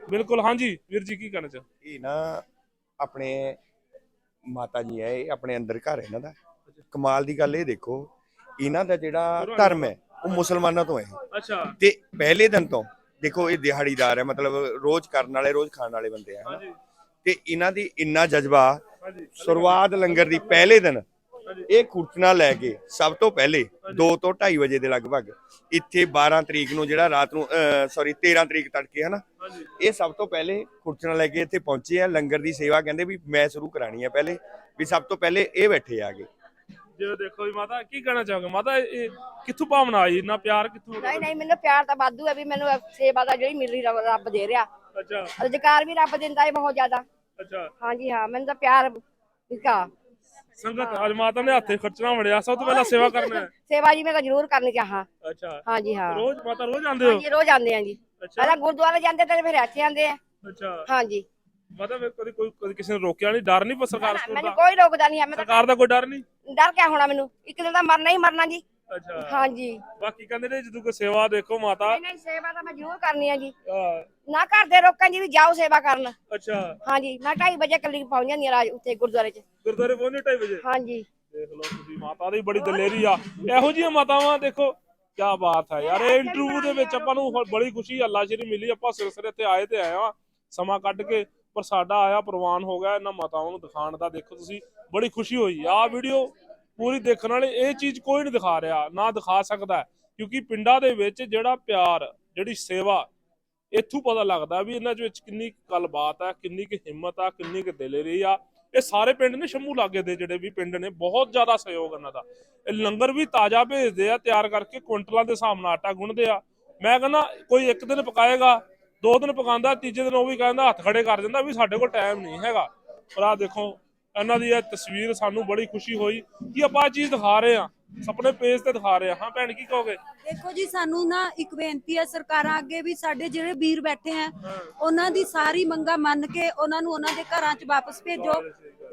ਬਿਲਕੁਲ ਹਾਂਜੀ ਵੀਰ ਜੀ ਕੀ ਕਹਿਣਾ ਚਾਹ? ਇਹ ਨਾ ਆਪਣੇ ਮਾਤਾ ਜੀ ਹੈ ਇਹ ਆਪਣੇ ਅੰਦਰ ਘਰ ਹੈ ਇਹਨਾਂ ਦਾ। ਕਮਾਲ ਦੀ ਗੱਲ ਇਹ ਦੇਖੋ ਇਹਨਾਂ ਦਾ ਜਿਹੜਾ ਧਰਮ ਹੈ ਉਹ ਮੁਸਲਮਾਨਾਂ ਤੋਂ ਹੈ। ਅੱਛਾ। ਤੇ ਪਹਿਲੇ ਦਿਨ ਤੋਂ ਦੇਖੋ ਇਹ ਦਿਹਾੜੀਦਾਰ ਹੈ ਮਤਲਬ ਰੋਜ਼ ਕਰਨ ਵਾਲੇ ਰੋਜ਼ ਖਾਣ ਵਾਲੇ ਬੰਦੇ ਆ ਤੇ ਇਹਨਾਂ ਦੀ ਇੰਨਾ ਜਜ਼ਬਾ ਸ਼ੁਰੂਆਤ ਲੰਗਰ ਦੀ ਪਹਿਲੇ ਦਿਨ ਇਹ ਖੁਰਚਣਾ ਲੈ ਕੇ ਸਭ ਤੋਂ ਪਹਿਲੇ 2 ਤੋਂ 2:30 ਵਜੇ ਦੇ ਲਗਭਗ ਇੱਥੇ 12 ਤਰੀਕ ਨੂੰ ਜਿਹੜਾ ਰਾਤ ਨੂੰ ਸੌਰੀ 13 ਤਰੀਕ ਤੜਕੇ ਹਨਾ? ਇਹ ਸਭ ਤੋਂ ਪਹਿਲੇ ਖੁਰਚਣਾ ਲੈ ਕੇ ਇੱਥੇ ਪਹੁੰਚੇ ਆ। ਲੰਗਰ ਦੀ ਸੇਵਾ ਕਹਿੰਦੇ ਵੀ ਮੈਂ ਸ਼ੁਰੂ ਕਰਾਣੀ ਹੈ ਪਹਿਲੇ ਵੀ ਸਭ ਤੋਂ ਪਹਿਲੇ ਇਹ ਬੈਠੇ ਆਗੇ ਜੇ ਦੇਖੋ ਜੀ ਮਾਤਾ ਕੀ ਕਹਿਣਾ ਚਾਹੋਗੇ? ਮਾਤਾ ਇਹ ਕਿੱਥੋਂ ਭਾਵਨਾ ਆਈ? ਇੰਨਾ ਪਿਆਰ ਕਿੱਥੋਂ? ਨਹੀਂ ਨਹੀਂ ਮੈਨੂੰ ਪਿਆਰ ਤਾਂ ਵਾਧੂ ਹੈ ਵੀ ਮੈਨੂੰ ਸੇਵਾ ਦਾ ਜਿਹੜੀ ਮਿਲ ਰਹੀ ਰੱਬ- ਰੱਬ ਦੇ ਰਿਹਾ। ਅੱਛਾ। ਰੁਜ਼ਗਾਰ ਵੀ ਰੱਬ ਦਿੰਦਾ ਹੈ ਬਹੁਤ ਜ਼ਿਆਦਾ। ਅੱਛਾ। ਹਾਂਜੀ ਹਾਂ ਮੈਨੂੰ ਤਾਂ ਪਿਆਰ ਵਿਕਾ ਸੰਗਤ ਅੱਜ ਮਾਤਾ ਨੇ ਹੱਥੇ ਖਰਚਣਾ ਵੜਿਆ ਸਭ ਤੋਂ ਪਹਿਲਾਂ ਸੇਵਾ ਕਰਨਾ ਹੈ। ਸੇਵਾ ਜੀ ਮੈਂ ਤਾਂ ਜ਼ਰੂਰ ਕਰਨੀ ਚਾਹਾਂ ਅੱਛਾ। ਹਾਂਜੀ ਹਾਂ। ਰੋਜ਼ ਮਾਤਾ ਰੋਜ਼ ਆਉਂਦੇ ਹੋ? ਹਾਂਜੀ ਰੋਜ਼ ਆਉਂਦੇ ਆ ਜੀ। ਅੱਛਾ। ਪਹਿਲਾਂ ਗੁਰਦੁਆਰੇ ਜਾਂਦੇ ਤੇ ਫਿਰ ਇੱਥੇ ਆਉਂਦੇ ਆ। ਅੱਛਾ। ਹਾਂਜੀ। ਮਾਤਾ ਫਿਰ ਕਦੀ ਕੋਈ ਕਦੀ ਕਿਸੇ ਨੇ ਰੋਕਿਆ ਨਹੀਂ? ਡਰ ਨਹੀਂ ਪਰ ਸਰਕਾਰ ਮੈਨੂੰ ਦਾ? ਕੋਈ ਰੋਕਦਾ ਨਹੀਂ ਹੈ। ਮੈਂ ਤਾਂ ਸਰਕਾਰ ਦਾ ਕੋਈ ਡਰ ਨਹੀਂ? ਡਰ ਕਿਆ ਹੋਣਾ ਮੈਨੂੰ? ਇੱਕ ਦਿਨ ਤਾਂ ਮਰਨਾ ਹੀ ਮਰਨਾ ਜੀ। ਅੱਛਾ। ਹਾਂਜੀ। ਬਾਕੀ ਕਹਿੰਦੇ ਨੇ ਜਦੋਂ ਕੋਈ ਸੇਵਾ ਦੇਖੋ ਮਾਤਾ। ਨਹੀਂ ਨਹੀਂ ਸੇਵਾ ਤਾਂ ਮੈਂ ਜ਼ਰੂਰ ਕਰਨੀ ਆ ਜੀ ਆਹ, ਨਾ ਘਰ ਦੇ ਰੋਕਾਂ ਜੀ ਵੀ ਜਾਓ ਸੇਵਾ ਕਰਨ। ਅੱਛਾ। ਹਾਂਜੀ ਮੈਂ 2:30 ਵਜੇ ਕੱਲੀ ਪਹੁੰਚ ਜਾਂਦੀ ਆ ਰਾਜ ਉੱਥੇ ਗੁਰਦੁਆਰੇ 'ਚ। ਗੁਰਦੁਆਰੇ ਪਹੁੰਚੇ 2:30 ਵਜੇ? ਹਾਂਜੀ। ਦੇਖ ਲਓ ਤੁਸੀਂ ਮਾਤਾ ਦੀ ਬੜੀ ਦਲੇਰੀ ਆ। ਇਹੋ ਜਿਹੀਆਂ ਮਾਤਾਵਾਂ ਦੇਖੋ ਕੀ ਬਾਤ ਹੈ ਯਾਰ ਇਹ ਇੰਟਰਵਿਊ ਦੇ ਵਿੱਚ ਆਪਾਂ ਨੂੰ ਹ- ਬੜੀ ਖੁਸ਼ੀ ਅੱਲਾ ਸ਼ਰੀ ਮਿਲੀ ਆਪਾਂ ਸਿਲਸਿਲੇ ਤੇ ਆਏ ਤੇ ਆਏ ਆ ਸਮਾਂ ਕੱਢ ਕੇ ਪਰ ਸਾਡਾ ਆਇਆ ਪ੍ਰਵਾਨ ਹੋ ਗਿਆ ਇਹਨਾਂ ਮਾਤਾਵਾਂ ਨੂੰ ਦਿਖਾਉਣ ਦਾ। ਦੇਖੋ ਤੁਸੀਂ ਬੜੀ ਖੁਸ਼ੀ ਹੋਈ। ਆ ਵੀਡੀਓ ਪੂਰੀ ਦੇਖਣ ਵਾਲੇ ਇਹ ਚੀਜ਼ ਕੋਈ ਨਹੀਂ ਦਿਖਾ ਰਿਹਾ, ਨਾ ਦਿਖਾ ਸਕਦਾ ਕਿਉਂਕਿ ਪਿੰਡਾਂ ਦੇ ਵਿੱਚ ਜਿਹੜਾ ਪਿਆਰ, ਜਿਹੜੀ ਸੇਵਾ, ਇੱਥੋਂ ਪਤਾ ਲੱਗਦਾ ਵੀ ਇਹਨਾਂ ਦੇ ਵਿੱਚ ਕਿੰਨੀ ਕੁ ਗੱਲਬਾਤ ਆ, ਕਿੰਨੀ ਕੁ ਹਿੰਮਤ ਆ, ਕਿੰਨੀ ਕੁ ਦਿਲੇਰੀ ਆ। ਇਹ ਸਾਰੇ ਪਿੰਡ ਨੇ ਸ਼ੰਭੂ ਲਾਗੇ ਦੇ ਜਿਹੜੇ ਵੀ ਪਿੰਡ ਨੇ, ਬਹੁਤ ਜ਼ਿਆਦਾ ਸਹਿਯੋਗ ਇਹਨਾਂ ਦਾ। ਇਹ ਲੰਗਰ ਵੀ ਤਾਜ਼ਾ ਭੇਜਦੇ ਆ, ਤਿਆਰ ਕਰਕੇ ਕੁਇੰਟਲਾਂ ਦੇ ਹਿਸਾਬ ਨਾਲ ਆਟਾ ਗੁੰਨਦੇ ਆ। ਮੈਂ ਕਹਿੰਦਾ, ਕੋਈ ਇੱਕ ਦਿਨ ਪਕਾਏਗਾ, ਦੋ ਦਿਨ ਪਕਾਉਂਦਾ, ਤੀਜੇ ਦਿਨ ਉਹ ਵੀ ਕਹਿੰਦਾ, ਹੱਥ ਖੜੇ ਕਰ ਦਿੰਦਾ ਵੀ ਸਾਡੇ ਕੋਲ ਟਾਈਮ ਨਹੀਂ ਹੈਗਾ। ਪਰ ਆ ਦੇਖੋ ਇਹਨਾਂ ਦੀ ਇਹ ਤਸਵੀਰ ਸਾਨੂੰ ਬੜੀ ਖੁਸ਼ੀ ਹੋਈ ਕਿ ਆਪਾਂ ਇਹ ਚੀਜ਼ ਦਿਖਾ ਰਹੇ ਆ ਆਪਣੇ ਪੇਜ ਤੇ ਦਿਖਾ ਰਹੇ ਆ ਹਾਂ ਭੈਣ ਕੀ ਕਹੋਗੇ? ਦੇਖੋ ਜੀ ਸਾਨੂੰ ਨਾ ਇੱਕ ਬੇਨਤੀ ਹੈ ਸਰਕਾਰਾਂ ਅੱਗੇ ਵੀ ਸਾਡੇ ਜਿਹੜੇ ਵੀਰ ਬੈਠੇ ਆ ਉਹਨਾਂ ਦੀ ਸਾਰੀ ਮੰਗਾਂ ਮੰਨ ਕੇ ਉਹਨਾਂ ਨੂੰ ਉਹਨਾਂ ਦੇ ਘਰਾਂ 'ਚ ਵਾਪਸ ਭੇਜੋ।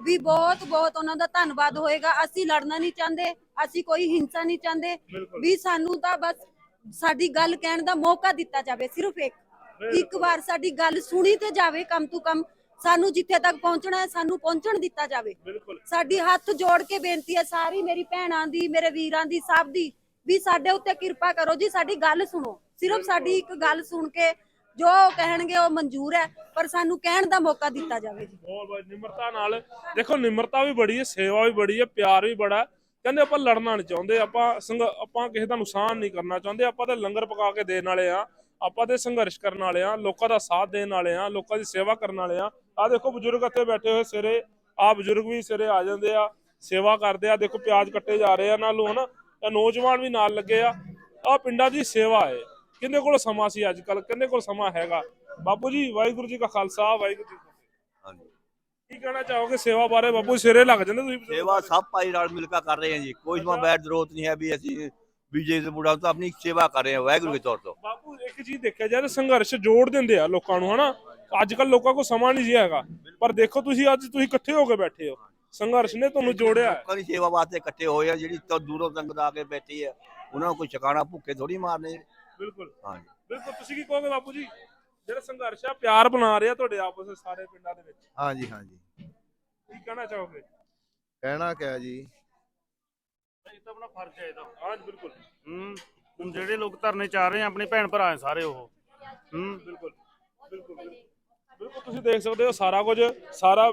ਵੀ ਬਹੁਤ ਬਹੁਤ ਉਹਨਾਂ ਦਾ ਧੰਨਵਾਦ ਹੋਏਗਾ। ਅਸੀਂ ਲੜਨਾ ਨਹੀਂ ਚਾਹੁੰਦੇ ਅਸੀਂ ਕੋਈ ਹਿੰਸਾ ਨਹੀਂ ਚਾਹੁੰਦੇ। ਵੀ ਸਾਨੂੰ ਤਾਂ ਬਸ ਸਾਡੀ ਗੱਲ ਕਹਿਣ ਦਾ ਮੌਕਾ ਦਿੱਤਾ ਜਾਵੇ ਸਿਰਫ ਇੱਕ। ਇੱਕ ਵਾਰ ਸਾਡੀ ਗੱਲ ਸੁਣੀ ਤੇ ਜਾਵੇ ਕਮ ਤੋਂ ਕਮ। ਸਾਨੂੰ ਜਿੱਥੇ ਤੱਕ ਪਹੁੰਚਣਾ ਹੈ ਸਾਨੂੰ ਪਹੁੰਚਣ ਦਿੱਤਾ ਜਾਵੇ। ਬਿਲਕੁਲ। ਸਾਡੀ ਹੱਥ ਜੋੜ ਕੇ ਬੇਨਤੀ ਹੈ ਸਾਰੀ ਮੇਰੀ ਭੈਣਾਂ ਦੀ ਮੇਰੇ ਵੀਰਾਂ ਦੀ ਸਭ ਦੀ ਵੀ ਸਾਡੇ ਉੱਤੇ ਕਿਰਪਾ ਕਰੋ। ਜੀ ਸਾਡੀ ਗੱਲ ਸੁਣੋ। ਸਿਰਫ ਸਾਡੀ ਇੱਕ ਗੱਲ ਸੁਣ ਕੇ ਜੋ ਉਹ ਕਹਿਣਗੇ ਉਹ ਮਨਜ਼ੂਰ ਹੈ ਪਰ ਸਾਨੂੰ ਕਹਿਣ ਦਾ ਮੌਕਾ ਦਿੱਤਾ ਜਾਵੇ ਜੀ। ਬਹੁਤ ਬਹੁਤ ਨਿਮਰਤਾ ਨਾਲ। ਦੇਖੋ ਨਿਮਰਤਾ ਵੀ ਬੜੀ ਹੈ ਸੇਵਾ ਵੀ ਬੜੀ ਹੈ ਪਿਆਰ ਵੀ ਬੜਾ ਹੈ। ਕਹਿੰਦੇ ਆਪਾਂ ਲੜਨਾ ਨਹੀਂ ਚਾਹੁੰਦੇ ਆਪਾਂ ਸੰਘ ਆਪਾਂ ਕਿਸੇ ਦਾ ਨੁਕਸਾਨ ਨਹੀਂ ਕਰਨਾ ਚਾਹੁੰਦੇ। ਆਪਾਂ ਤਾਂ ਲੰਗਰ ਪਕਾ ਕੇ ਦੇਣ ਵਾਲੇ ਆ ਆਪਾਂ ਤੇ ਸੰਘਰਸ਼ ਕਰਨ ਵਾਲੇ ਆ ਲੋਕਾਂ ਦਾ ਸਾਥ ਦੇਣ ਵਾਲੇ ਆ ਲੋਕਾਂ ਦੀ ਸੇਵਾ ਕਰਨ ਵਾਲੇ ਆ ਆ ਦੇਖੋ ਬਜ਼ੁਰਗ ਇੱਥੇ ਬੈਠੇ ਹੋਏ ਸਿਰੇ ਆ ਬਜ਼ੁਰਗ ਵੀ ਸਿਰੇ ਆ ਜਾਂਦੇ ਆ ਸੇਵਾ ਕਰਦੇ ਆ ਦੇਖੋ ਪਿਆਜ਼ ਕੱਟੇ ਜਾ ਰਹੇ ਆ ਨਾਲੋਂ ਹਨਾ ਇਹ ਨੌਜਵਾਨ ਵੀ ਨਾਲ ਲੱਗੇ ਆ। ਆ ਪਿੰਡਾਂ ਦੀ ਸੇਵਾ ਹੈ। ਕਿੰਨੇ ਕੋਲ ਸਮਾਂ ਸੀ ਅੱਜ ਕੱਲ ਕਿੰਨੇ ਕੋਲ ਸਮਾਂ ਹੈਗਾ? ਬਾਪੂ ਜੀ ਵਾਹਿਗੁਰੂ ਜੀ ਕਾ ਖਾਲਸਾ ਵਾਹਿਗੁਰੂ ਜੀ ਹਾਂਜੀ। ਕੀ ਕਹਿਣਾ ਚਾਹੋਗੇ ਸੇਵਾ ਬਾਰੇ? ਬਾਪੂ ਸਿਰੇ ਲੱਗ ਜਾਂਦੇ ਤੁਸੀਂ? ਸੇਵਾ ਸਭ ਭਾਈ ਨਾਲ ਮਿਲ ਕੇ ਕਰ ਰਹੇ ਹਾਂ ਜੀ। ਕੋਈ ਸਮਾਂ ਬੈਠ ਜ਼ਰੂਰਤ ਨਹੀਂ ਹੈ ਵੀ ਅਸੀਂ ਬੀਜੇ ਦੇ ਮੁੰਡਾ ਤਾਂ ਆਪਣੀ ਸੇਵਾ ਕਰ ਰਹੇ ਹਾਂ ਵਾਹਿਗੁਰੂ ਦੇ ਤੌਰ ਤੋਂ। ਬਾਪੂ ਇੱਕ ਚੀਜ਼ ਦੇਖਿਆ ਜਾਏ ਸੰਘਰਸ਼ ਜੋੜ ਦਿੰਦੇ ਆ ਲੋਕਾਂ ਨੂੰ ਹਨਾ? ਅੱਜ ਕੱਲ ਲੋਕਾਂ ਕੋਲ ਸਮਾਂ ਨਹੀਂ ਜੀ ਹੈਗਾ। ਪਰ ਦੇਖੋ ਤੁਸੀਂ ਅੱਜ ਤੁਸੀਂ ਇਕੱਠੇ ਹੋ ਕੇ ਬੈਠੇ ਹੋ। ਸੰਘਰਸ਼ ਨੇ ਤੁਹਾਨੂੰ ਜੋੜਿਆ ਹੈ। ਲੋਕਾਂ ਦੀ ਸੇਵਾ ਵਾਸਤੇ ਇਕੱਠੇ ਹੋਏ ਆ ਜਿਹੜੀ ਤੋਂ ਦੂਰੋਂ ਸੰਗਤ ਆ ਕੇ ਬੈਠੀ ਹੈ ਉਹਨਾਂ ਨੂੰ ਕੋਈ ਛਕਾਣਾ ਭੁੱਖੇ ਥੋੜੀ ਮਾਰਨੇ। ਬਿਲਕੁਲ। ਹਾਂਜੀ। ਬਿਲਕੁਲ ਤੁਸੀਂ ਕੀ ਕਹੋਗੇ ਬਾਪੂ ਜੀ? ਜਿਹੜਾ ਸੰਘਰਸ਼ ਆ ਪਿਆਰ ਬਣਾ ਰਿਹਾ ਤੁਹਾਡੇ ਆਪਸ ਵਿੱਚ ਸਾਰੇ ਪਿੰਡਾਂ ਦੇ ਵਿੱਚ। ਹਾਂਜੀ ਹਾਂਜੀ। ਕੀ ਕਹਿਣਾ ਚਾਹੋਗੇ? ਕਹਿਣਾ ਕਿਆ ਜੀ? ਇਹ ਤਾਂ ਆਪਣਾ ਫਰਜ਼ ਹੈ ਇਹਦਾ। ਹਾਂ ਜੀ, ਬਿਲਕੁਲ। ਹੂੰ ਹੁਣ ਜਿਹੜੇ ਲੋਕ ਧਰਨੇ ਚਾਹ ਰਹੇ ਆ ਆਪਣੇ ਭੈਣ ਭਰਾ ਸਾਰੇ ਉਹ। ਹੂੰ। ਬਿਲਕੁਲ ਬਿਲਕੁਲ। ਬਿਲਕੁਲ ਤੁਸੀਂ ਦੇਖ ਸਕਦੇ ਹੋ ਸਾਰਾ ਕੁਝ ਸਾਰਾ